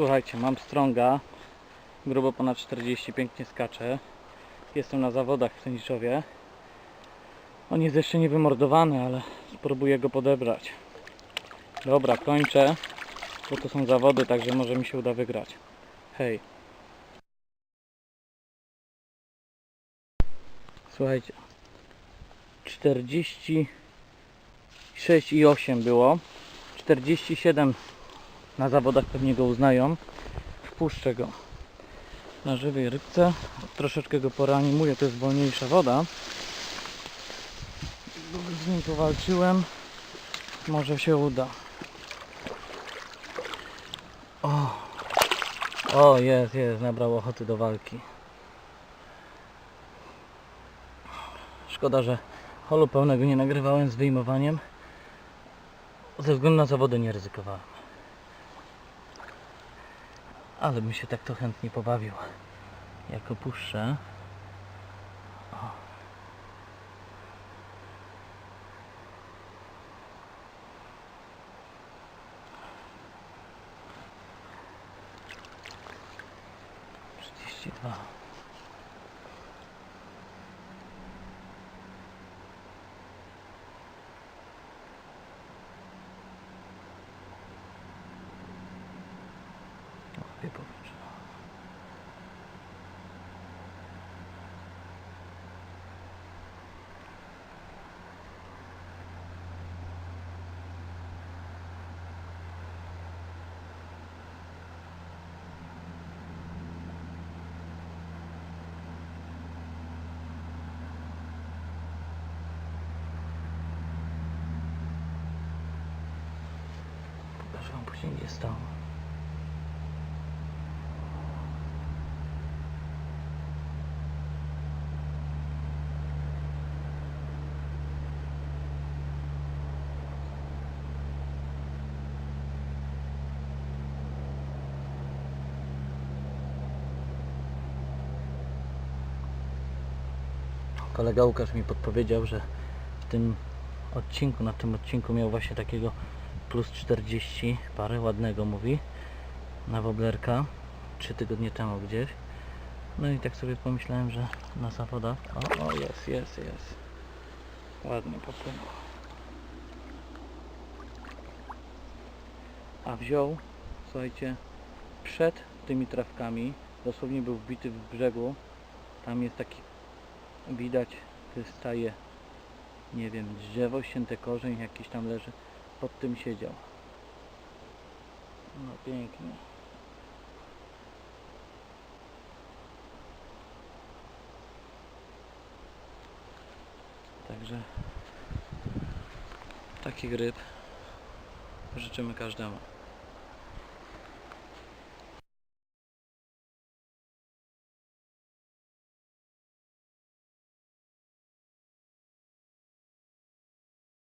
Słuchajcie, mam strąga, grubo ponad 40, pięknie skacze. Jestem na zawodach w Teniszowie. On jest jeszcze nie wymordowany, ale spróbuję go podebrać. Dobra, kończę, bo to są zawody, także może mi się uda wygrać. Hej. Słuchajcie, 46 i 8 było. 47 na zawodach pewnie go uznają. Wpuszczę go na żywej rybce. Troszeczkę go poreanimuję, to jest wolniejsza woda. Z nim powalczyłem. Może się uda. O, o jest, jest, nabrał ochoty do walki. Szkoda, że holu pełnego nie nagrywałem z wyjmowaniem. Ze względu na zawody nie ryzykowałem. Ale bym się tak to chętnie pobawił. Jak opuszczę. O. Trzydzieści. Powietrze. Pokażę wam później gdzie stał. Kolega Łukasz mi podpowiedział, że w tym odcinku, na tym odcinku miał właśnie takiego plus 40 parę, ładnego mówi, na woblerka, 3 tygodnie temu gdzieś. No i tak sobie pomyślałem, że na zawodach, o, o jest, jest, jest, ładnie popłynął. A wziął, słuchajcie, przed tymi trawkami, dosłownie był wbity w brzegu, tam jest taki, widać, wystaje, nie wiem, drzewo, ścięte korzeń jakiś tam leży, pod tym siedział. No pięknie. Także takich ryb życzymy każdemu.